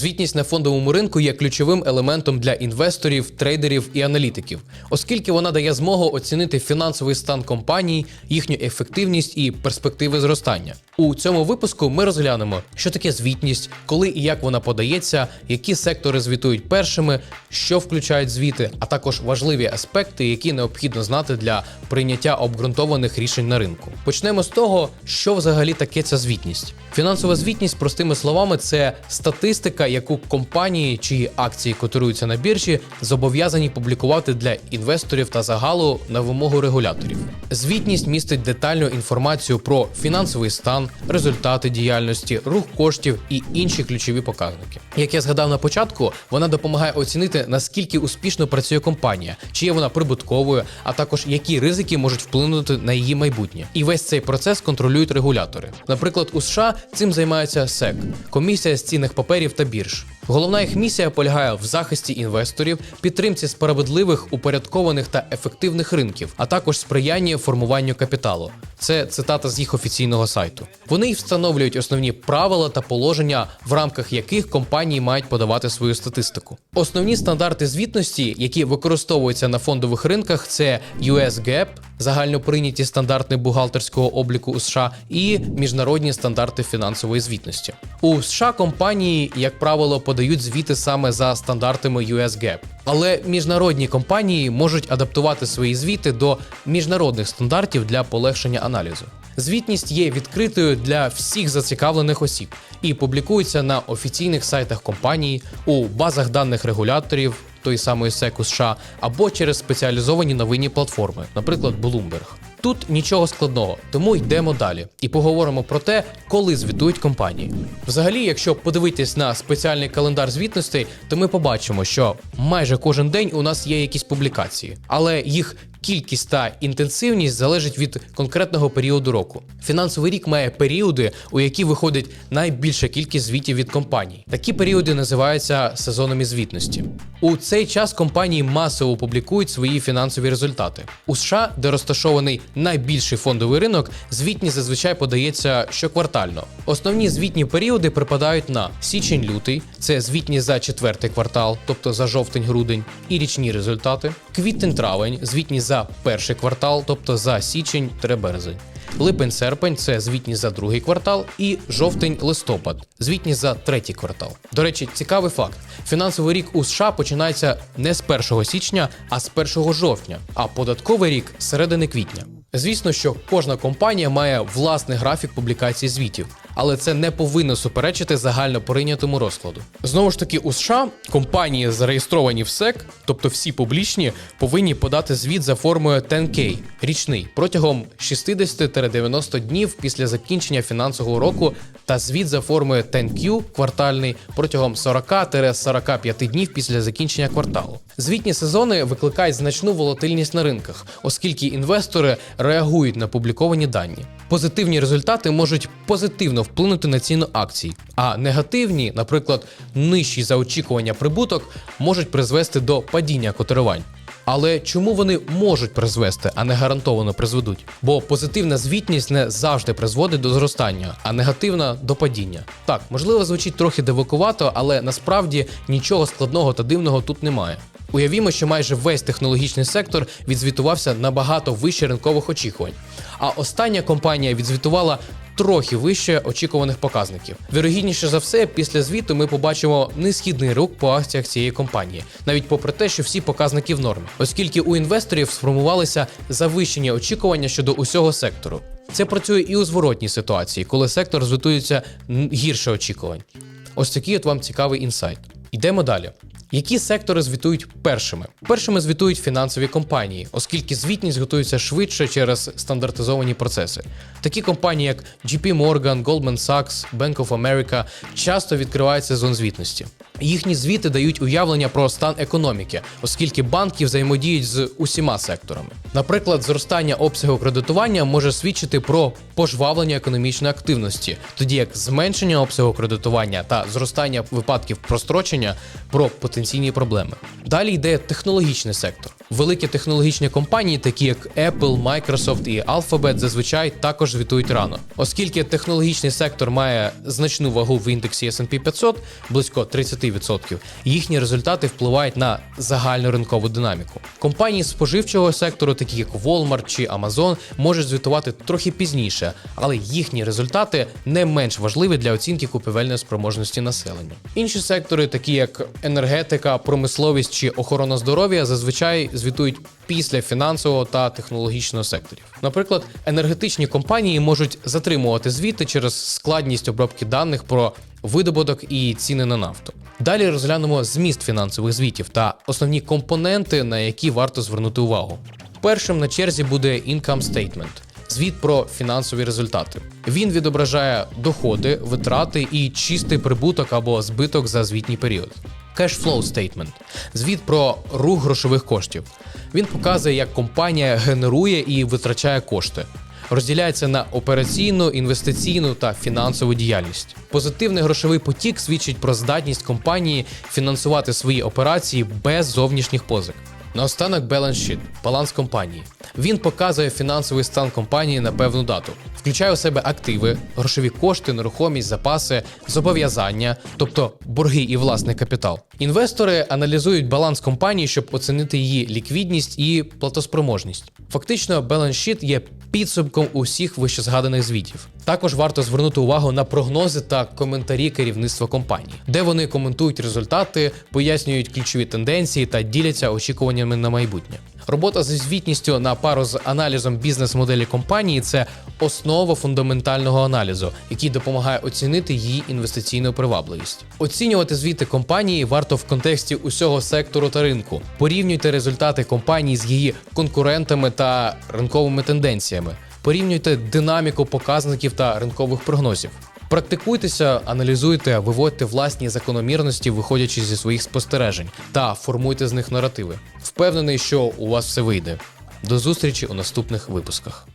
Звітність на фондовому ринку є ключовим елементом для інвесторів, трейдерів і аналітиків, оскільки вона дає змогу оцінити фінансовий стан компаній, їхню ефективність і перспективи зростання. У цьому випуску ми розглянемо, що таке звітність, коли і як вона подається, які сектори звітують першими, що включають звіти, а також важливі аспекти, які необхідно знати для прийняття обґрунтованих рішень на ринку. Почнемо з того, що взагалі таке ця звітність. Фінансова звітність, простими словами, це статистика, яку компанії, чиї акції котируються на біржі, зобов'язані публікувати для інвесторів та загалу на вимогу регуляторів. Звітність містить детальну інформацію про фінансовий стан, результати діяльності, рух коштів і інші ключові показники. Як я згадав на початку, вона допомагає оцінити наскільки успішно працює компанія, чи є вона прибутковою, а також які ризики можуть вплинути на її майбутнє. І весь цей процес контролюють регулятори. Наприклад, у США цим займається SEC – комісія з цінних паперів та бірж. Pirsch. Головна їх місія полягає в захисті інвесторів, підтримці справедливих, упорядкованих та ефективних ринків, а також сприянні формуванню капіталу. Це цитата з їх офіційного сайту. Вони й встановлюють основні правила та положення, в рамках яких компанії мають подавати свою статистику. Основні стандарти звітності, які використовуються на фондових ринках, це US GAAP, загальноприйняті стандарти бухгалтерського обліку у США і міжнародні стандарти фінансової звітності. У США компанії, як правило, подають звіти саме за стандартами USGAP. Але міжнародні компанії можуть адаптувати свої звіти до міжнародних стандартів для полегшення аналізу. Звітність є відкритою для всіх зацікавлених осіб і публікується на офіційних сайтах компанії, у базах даних регуляторів, той самої у США, або через спеціалізовані новинні платформи, наприклад, Bloomberg. Тут нічого складного, тому йдемо далі і поговоримо про те, коли звітують компанії. Взагалі, якщо подивитись на спеціальний календар звітностей, то ми побачимо, що майже кожен день у нас є якісь публікації, але їх кількість та інтенсивність залежить від конкретного періоду року. Фінансовий рік має періоди, у які виходить найбільша кількість звітів від компаній. Такі періоди називаються сезонами звітності. У цей час компанії масово публікують свої фінансові результати. У США, де розташований найбільший фондовий ринок, звітність зазвичай подається щоквартально. Основні звітні періоди припадають на січень-лютий, це звітність за четвертий квартал, тобто за жовтень-грудень, і річні результати, квітень-травень, звітність за перший квартал, тобто за січень-березень. Липень-серпень це звітність за другий квартал, і жовтень-листопад звітність за третій квартал. До речі, цікавий факт: фінансовий рік у США починається не з 1 січня, а з 1 жовтня, а податковий рік середини квітня. Звісно, що кожна компанія має власний графік публікації звітів, але це не повинно суперечити загально прийнятому розкладу. Знову ж таки, у США компанії, зареєстровані в SEC, тобто всі публічні, повинні подати звіт за формою 10K річний протягом 60-90 днів після закінчення фінансового року та звіт за формою 10Q квартальний протягом 40-45 днів після закінчення кварталу. Звітні сезони викликають значну волатильність на ринках, оскільки інвестори реагують на публіковані дані. Позитивні результати можуть позитивно вплинути на ціну акцій, а негативні, наприклад, нижчий за очікування прибуток, можуть призвести до падіння котирувань. Але чому вони можуть призвести, а не гарантовано призведуть? Бо позитивна звітність не завжди призводить до зростання, а негативна до падіння. Так, можливо, звучить трохи дивакувато, але насправді нічого складного та дивного тут немає. Уявімо, що майже весь технологічний сектор відзвітувався набагато вище ринкових очікувань. А остання компанія відзвітувала трохи вище очікуваних показників. Вірогідніше за все, після звіту ми побачимо несхідний рух по акціях цієї компанії, навіть попри те, що всі показники в нормі, оскільки у інвесторів сформувалися завищені очікування щодо усього сектору. Це працює і у зворотній ситуації, коли сектор звітується гірше очікувань. Ось такий от вам цікавий інсайт. Йдемо далі. Які сектори звітують першими? Першими звітують фінансові компанії, оскільки звітність готується швидше через стандартизовані процеси. Такі компанії, як JP Morgan, Goldman Sachs, Bank of America, часто відкривають сезон звітності. Їхні звіти дають уявлення про стан економіки, оскільки банки взаємодіють з усіма секторами. Наприклад, зростання обсягу кредитування може свідчити про пожвавлення економічної активності, тоді як зменшення обсягу кредитування та зростання випадків прострочення про потенційні проблеми. Далі йде технологічний сектор. Великі технологічні компанії, такі як Apple, Microsoft і Alphabet, зазвичай також звітують рано, оскільки технологічний сектор має значну вагу в індексі S&P 500, близько 30%, їхні результати впливають на загальну ринкову динаміку. Компанії споживчого сектору, такі як Walmart чи Amazon, можуть звітувати трохи пізніше, але їхні результати не менш важливі для оцінки купівельної спроможності населення. Інші сектори, такі як енергетика, промисловість чи охорона здоров'я, зазвичай звітують після фінансового та технологічного секторів. Наприклад, енергетичні компанії можуть затримувати звіти через складність обробки даних про видобуток і ціни на нафту. Далі розглянемо зміст фінансових звітів та основні компоненти, на які варто звернути увагу. Першим на черзі буде Income Statement – звіт про фінансові результати. Він відображає доходи, витрати і чистий прибуток або збиток за звітній період. Cash Flow Statement – звіт про рух грошових коштів. Він показує, як компанія генерує і витрачає кошти. Розділяється на операційну, інвестиційну та фінансову діяльність. Позитивний грошовий потік свідчить про здатність компанії фінансувати свої операції без зовнішніх позик. Наостанок balance sheet – баланс компанії. Він показує фінансовий стан компанії на певну дату, включає у себе активи, грошові кошти, нерухомість, запаси, зобов'язання, тобто борги і власний капітал. Інвестори аналізують баланс компанії, щоб оцінити її ліквідність і платоспроможність. Фактично, баланс sheet є підсумком усіх вищезгаданих звітів. Також варто звернути увагу на прогнози та коментарі керівництва компанії, де вони коментують результати, пояснюють ключові тенденції та діляться очікуваннями на майбутнє. Робота зі звітністю на пару з аналізом бізнес-моделі компанії це основа фундаментального аналізу, який допомагає оцінити її інвестиційну привабливість. Оцінювати звіти компанії варто в контексті усього сектору та ринку. Порівнюйте результати компанії з її конкурентами та ринковими тенденціями. Порівнюйте динаміку показників та ринкових прогнозів. Практикуйтеся, аналізуйте, виводьте власні закономірності, виходячи зі своїх спостережень, та формуйте з них наративи. Впевнений, що у вас все вийде. До зустрічі у наступних випусках.